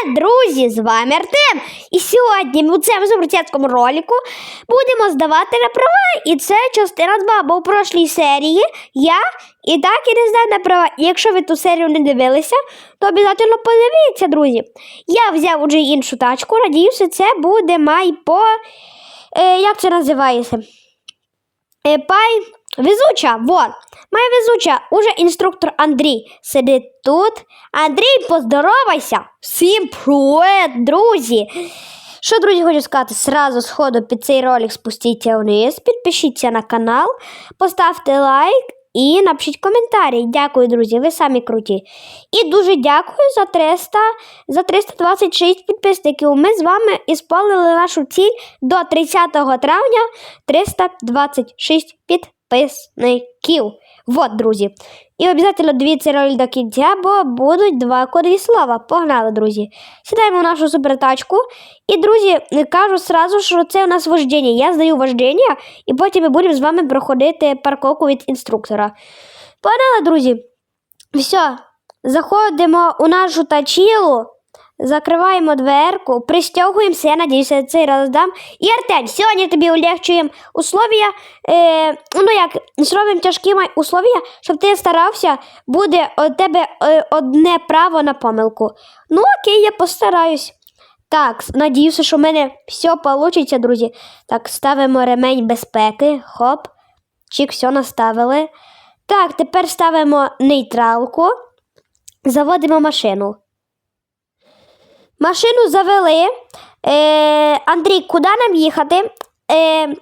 Привіт, друзі! З вами Артем. І сьогодні ми у цьому суперцятському ролику будемо здавати на права. І це частина 2, бо у прошлій серії я і так і не здав на права. Якщо ви ту серію не дивилися, то обов'язково подивіться, друзі. Я взяв уже іншу тачку, надіюся, це буде май по. Е, як це називається? Е, пай везуча, вот. Моя везуча, уже інструктор Андрій сидить тут. Андрій, поздоровайся! Всім привет, друзі! Що, друзі, хочу сказати, сразу сходу під цей ролик спустіться вниз, підпишіться на канал, поставте лайк і напишіть коментарі. Дякую, друзі, ви самі круті. І дуже дякую за 300, за 326 підписників. Ми з вами ісполнили нашу ціль до 30 травня 326 підписників. Вот, друзі. І обов'язково дивіться ролик до кінця, бо будуть два кодові слова. Погнали, друзі. Сідаємо в нашу супертачку. І, друзі, кажу сразу, що це у нас вождення. Я здаю вождення, і потім ми будемо з вами проходити парковку від інструктора. Погнали, друзі. Все, заходимо у нашу тачілу. Закриваємо дверку, пристягуємося, я надіюся, цей раз дам. І Артем, сьогодні тобі улегчуємо условия, е, ну як, зробимо тяжкі условия, щоб ти старався, буде у тебе е, одне право на помилку. Ну окей, я постараюсь. Так, надіюся, що в мене все вийде, друзі. Так, ставимо ремень безпеки. Хоп. Чик, все наставили. Так, тепер ставимо нейтралку. Заводимо машину. Машину завели. Е, Андрій, куди нам їхати? Е,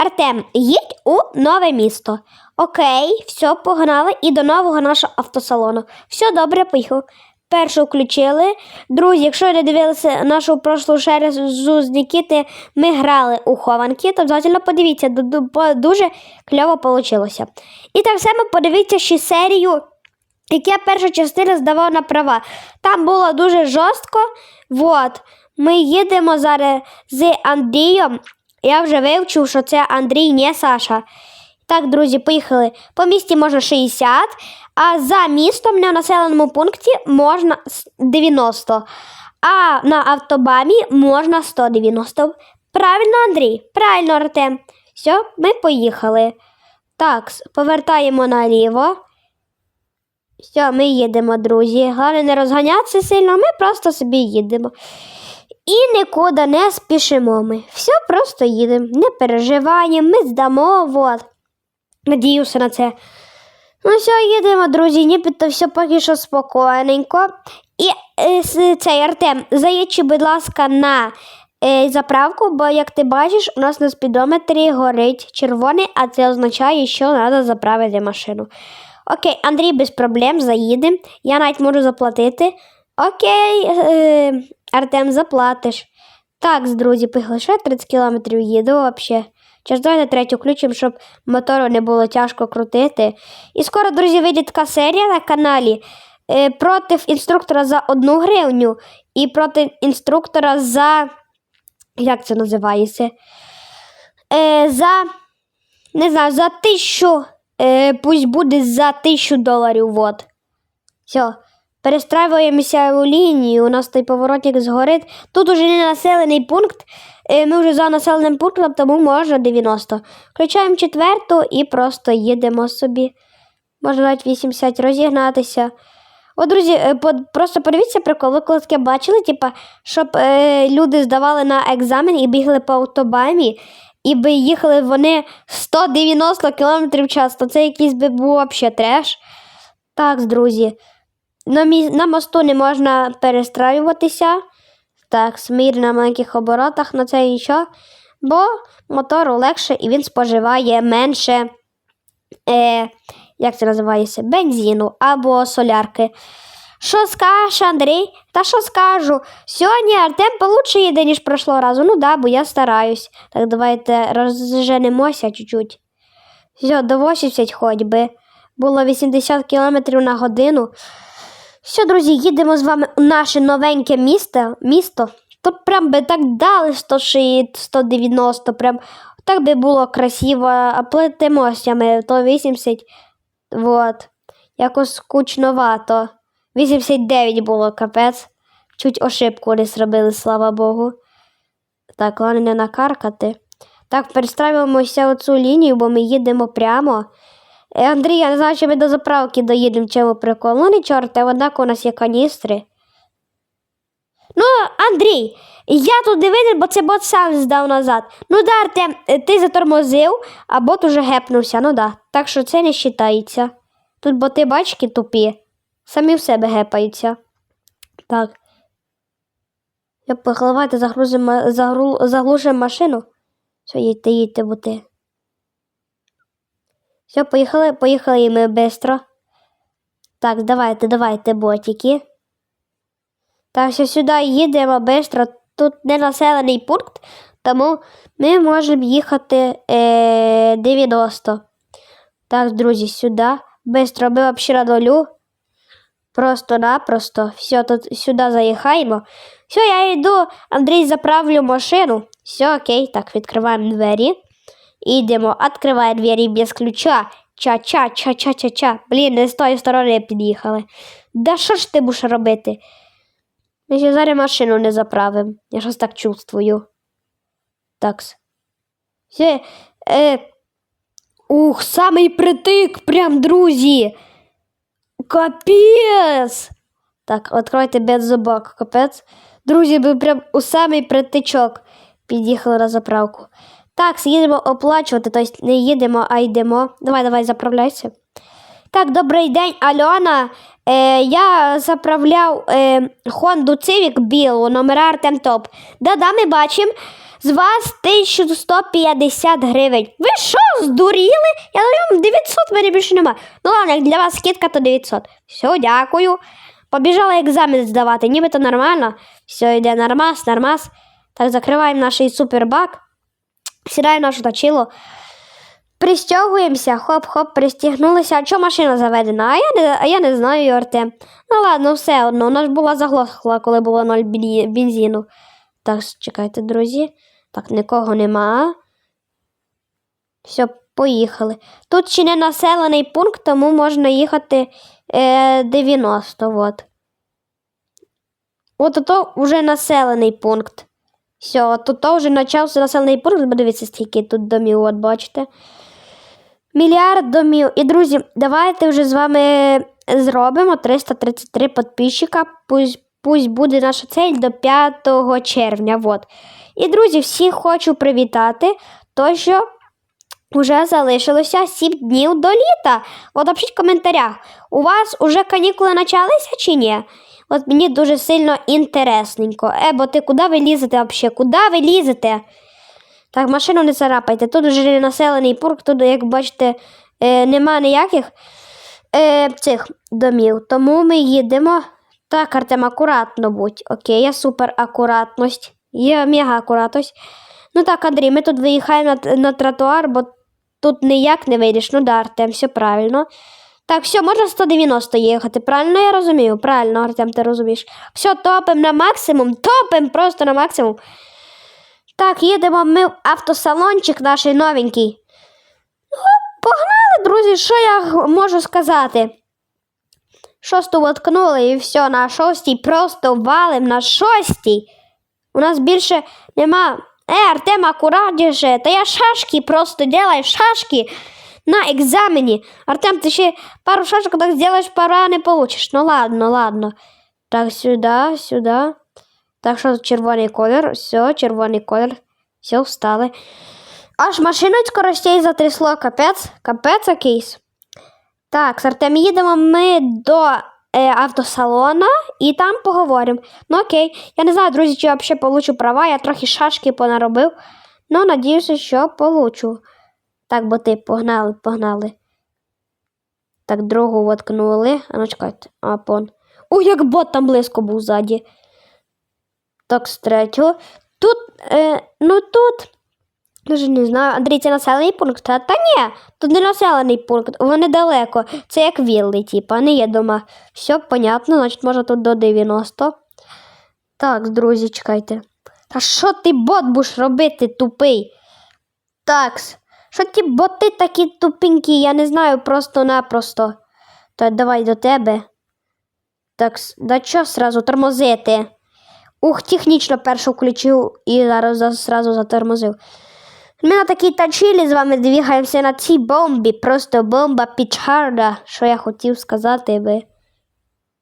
Артем, їдь у нове місто. Окей, все, погнали. І до нового нашого автосалону. Все добре, поїхав. Першу включили. Друзі, якщо не дивилися нашу прошлу шерезу з Нікіти, ми грали у хованки, то обов'язково подивіться, дуже кльово вийшло. І так само подивіться ще серію як я перша частина здавав на права. Там було дуже жорстко. Вот. Ми їдемо зараз з Андрієм. Я вже вивчив, що це Андрій, не Саша. Так, друзі, поїхали. По місті можна 60, а за містом на населеному пункті можна 90. А на автобамі можна 190. Правильно, Андрій? Правильно, Артем. Все, ми поїхали. Так, повертаємо наліво. Все, ми їдемо, друзі. Головне не розганятися сильно, ми просто собі їдемо. І нікуди не спішимо ми. Все просто їдемо, не переживаємо, ми здамо. Вот. Надіюся на це. Ну, все, їдемо, друзі, нібито все поки що спокійненько. І е, цей Артем, заїдьте, будь ласка, на е, заправку, бо, як ти бачиш, у нас на спідометрі горить червоний, а це означає, що треба заправити машину. Окей, Андрій без проблем, заїдемо. Я навіть можу заплатити. Окей, е, Артем, заплатиш. Так, друзі. Ще 30 кілометрів їду взагалі. Через давайте третю включимо, щоб мотору не було тяжко крутити. І скоро, друзі, вийде така серія на каналі е, проти інструктора за одну гривню і проти інструктора за. Як це називається? Е, за. Не знаю, за тисячу. Е, пусть буде за тисячу доларів. Вот. Все. Перестраюємося у лінію. У нас той поворотник згорить. Тут уже не населений пункт. Е, Ми вже за населеним пунктом, тому можна 90. Включаємо четверту і просто їдемо собі. Можна навіть 80 розігнатися. О, друзі, е, просто подивіться прикол. Ви колись бачили, типа, щоб е, люди здавали на екзамен і бігли по автобамі, і би їхали вони 190 км в час, то це якийсь би був взагалі треш. Так, друзі. На, мі... на мосту не можна перестраюватися. Так, смір на маленьких оборотах на це нічого. Бо мотору легше і він споживає менше, е, як це називається, бензину або солярки. Що скажеш, Андрій? Та що скажу? Сьогодні Артем получше їде, ніж прошлого разу. Ну да, бо я стараюсь. Так давайте розженемося чуть-чуть. Все, до 80 хоч би. Було 80 км на годину. Все, друзі, їдемо з вами у наше новеньке місто. місто. Тут прям би так дали 160, 190, прям так би було красиво, а плетемося ми, то 80. Вот. Якось скучновато. 89 було капець. чуть ошибку не зробили, слава Богу. Так, головне не накаркати. Так, перестраюємося оцю лінію, бо ми їдемо прямо. Е, Андрій, я не знаю, чи ми до заправки доїдемо, чому прикол. Ну, не чорте, однак у нас є каністри. Ну, Андрій, я тут не винен, бо це бот сам здав назад. Ну да, Артем, е, ти затормозив, а бот уже гепнувся. Ну да. Так що це не вважається. Тут боти, бачки, тупі. Самі в себе гепаються. Так. Я похливайте, загрузимо, загру, заглушимо машину. Все, їдьте, їдьте, боти. Все, поїхали, поїхали ми швидко. Так, давайте, давайте, ботики. Так, що сюди їдемо швидко. Тут не населений пункт, тому ми можемо їхати е, 90. Так, друзі, сюди. Бистро, ми взагалі на нулю. Просто-напросто. Все, тут сюди заїхаємо. Все, я йду, Андрій, заправлю машину. Все, окей, так, відкриваємо двері. І йдемо, відкриває двері без ключа. Ча-ча-ча-ча-ча-ча. Блін, не з тої сторони під'їхали. Да що ж ти будеш робити? Ми ще зараз машину не заправимо. Я щось так чувствую. Такс. Все, е, ух, самий притик, прям, друзі. Капець. Так, відкройте бензобак, капець. Друзі, ми прям у самий притичок під'їхали на заправку. Так, їдемо оплачувати, тобто не їдемо, а йдемо. Давай, давай, заправляйся. Так, добрий день, Альона. Е, я заправляв е, Honda Civic білу, номера Артем Топ. Да-да, ми бачимо. З вас 1150 гривень. Ви що, здуріли? Я даю вам 900, в мене більше нема. Ну ладно, як для вас скидка, то 900. Все, дякую. Побіжала екзамен здавати, нібито нормально. Все, йде нормас, нормас. Так, закриваємо наш супербак. Сідаємо нашу точилу. Пристягуємося, хоп-хоп, пристігнулися. А чого машина заведена? А я не, а я не знаю, Артем. Ну ладно, все одно. Вона ж була заглохла, коли було ноль бензину. Так, чекайте, друзі. Так, нікого нема. Все, поїхали. Тут ще не населений пункт, тому можна їхати е, 90. От. От то вже населений пункт. Все, тут вже почався населений пункт, бо дивіться, скільки тут домів, от бачите. Мільярд домів. І, друзі, давайте вже з вами зробимо 333 підписчика. Пусть, пусть буде наша цель до 5 червня. Вот. І, друзі, всіх хочу привітати, то що вже залишилося 7 днів до літа. От напишіть в коментарях, у вас уже канікули почалися чи ні? От мені дуже сильно інтересненько. Е, бо ти куди ви лізете взагалі? Куди ви лізете? Так, машину не царапайте. Тут вже населений пункт, тут, як бачите, е, нема ніяких е, цих домів. Тому ми їдемо. Так, Артем, акуратно будь. Окей, я супер акуратність. Є мега акуратність. Ну так, Андрій, ми тут виїхаємо на, на тротуар, бо тут ніяк не вийдеш. Ну да, Артем, все правильно. Так, все, можна 190 їхати. Правильно я розумію? Правильно, Артем, ти розумієш. Все, топим на максимум, топим просто на максимум. Так, їдемо ми в автосалончик наш новенький. Ну, погнали, друзі, що я можу сказати? Шосту воткнули і все, на шостій просто валим на шостій. У нас більше нема. Е, Артем, акуратніше, та я шашки просто делаю шашки на екзамені. Артем, ти ще пару шашок так зробиш, пара не получиш. Ну ладно, ладно. Так, сюди, сюди. Так що червоний колір, все, червоний колір, все, встали. Аж машину скоростей затрясло, капець, капець якийсь. Так, з Артем їдемо ми до автосалона і там поговоримо. Ну окей, я не знаю, друзі, чи я взагалі получу права, я трохи шашки понаробив. Ну, надіюся, що получу. Так, боти, погнали, погнали. Так, другу воткнули. А ну чекайте, а пон. Ой, як бот там близько був ззаді. Так, з третього. Тут, е, ну тут. Даже не знаю, Андрій, це населений пункт? Та, та ні, тут не населений пункт, вони далеко. Це як вілли, типа, не є дома. Все понятно, значить, може тут до 90. Так, друзі, чекайте. Та що ти бот будеш робити, тупий? Такс. Що ті боти такі тупенькі, я не знаю просто-напросто. Та давай до тебе. Так, да що сразу тормозити? Ух, технічно першу включив і зараз за- зразу затормозив. Ми на такій тачілі з вами двігаємося на цій бомбі. Просто бомба пічхарда, що я хотів сказати би.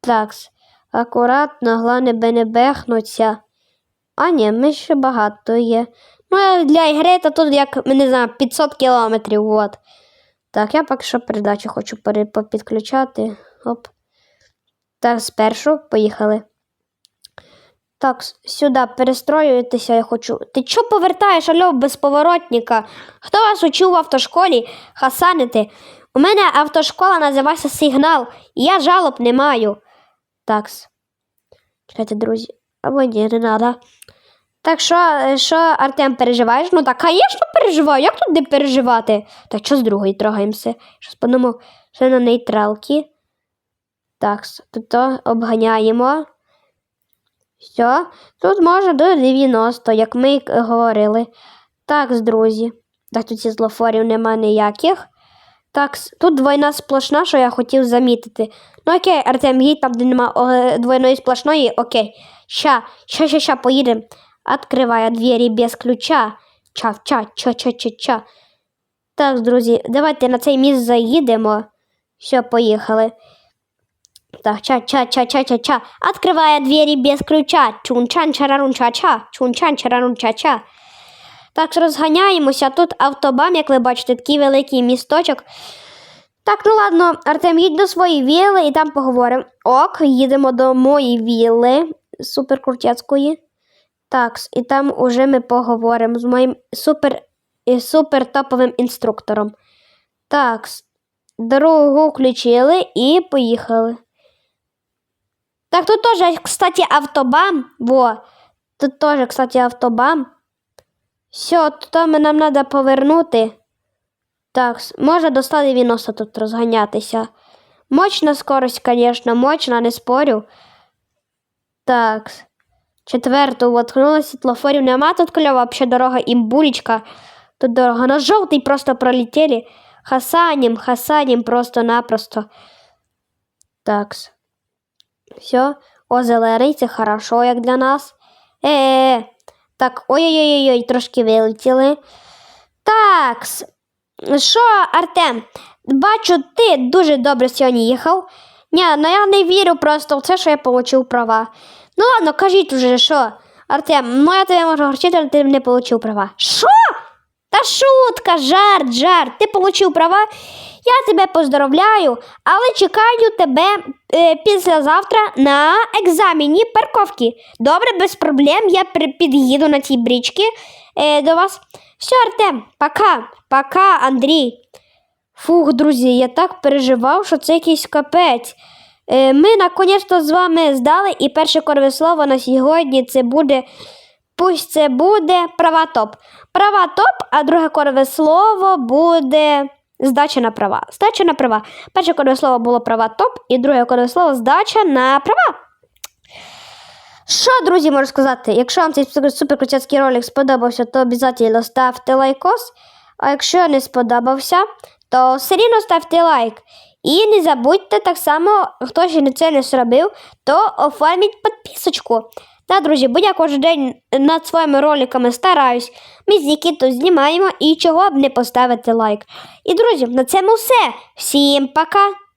Такс, акуратно, головне би не бехнуться. А ні, ми ще багато є. Ну, для ігри то тут як, не знаю, 500 кілометрів. От. Так, я поки що передачу хочу попідключати. Оп. Так, спершу поїхали. Так, сюди перестроюєтеся, я хочу. Ти чого повертаєш, альо, без поворотника? Хто вас учив в автошколі хасанити? У мене автошкола називається Сигнал, і я жалоб не маю. Такс. Чекайте, друзі. Або ні, не треба. Так що, е, що, Артем, переживаєш? Ну так, звісно, переживаю. Як тут не переживати? Так, що з другої трогаємося? Щось подумав, що на нейтралки. Так, тут то обганяємо. Все, тут може до 90, як ми говорили. Так, друзі. Так, тут і злофорів нема ніяких. Так, тут двойна сплошна, що я хотів замітити. Ну окей, Артем, їдь там, де нема е, двойної сплошної, окей. Ща, ща, ща, ща, поїдемо. Откриває двері без ключа. Ча, ча, ча, ча, ча, ча. Так, друзі, давайте на цей міст заїдемо. Все, поїхали. Так, ча, ча, ча, ча, ча, ча. Открывая двери без ключа. Чун-чан, чарарун, ча-ча. Чун-чан, чарарун, ча-ча. Так, розганяємося. Тут автобам, як ви бачите, такий великий місточок. Так, ну ладно, Артем, їдь до своєї вілли і там поговоримо. Ок, їдемо до моєї вілли суперкрутецької. Так, і там уже ми поговоримо з моїм супер, супер топовим інструктором. Так, дорогу включили і поїхали. Так, тут тоже, кстати, автобан. Во. Тут тоже, кстати, автобан. Все, тут нам треба повернути. Так, може до 190 тут розганятися. Мощна скорость, звісно, мощна, не спорю. Так. Четверту воткнула світлофорів. Нема тут кльова взагалі дорога імбулечка. Тут дорога. На жовтий просто пролетіли. Хасанім, хасанім просто-напросто. Такс. Все, о, зелений, це хорошо, як для нас. Е-е-е. Так, ой-ой-ой, трошки вилетіли. Так. Що, Артем? Бачу, ти дуже добре сьогодні їхав. Ні, ну я не вірю просто в це, що я отримав права. Ну ладно, кажіть уже, що. Артем, ну я тебе можу горчити, але ти не отримав права. Що? Та шутка, жарт, жарт. Ти отримав права. Я тебе поздравляю, але чекаю тебе е, післязавтра на екзамені парковки. Добре, без проблем. Я під'їду на цій брічці е, до вас. Все, Артем, пока, пока, Андрій. Фух, друзі, я так переживав, що це якийсь капець. Е, ми наконець-то з вами здали, і перше корове слово на сьогодні це буде. Пусть це буде права топ. Права топ, а друге корове слово буде здача на права. Здача на права. Перше корове слово було права топ, і друге корове слово здача на права. Що, друзі, можу сказати? Якщо вам цей супер- суперкрутяцький ролик сподобався, то обов'язково ставте лайкос. А якщо не сподобався, то все рівно ставте лайк. І не забудьте так само, хто ще це не зробив, то оформіть підписочку. Та, друзі, бо я кожен день над своїми роликами стараюсь. Ми з Нікітою знімаємо і чого б не поставити лайк. І, друзі, на цьому все. Всім пока!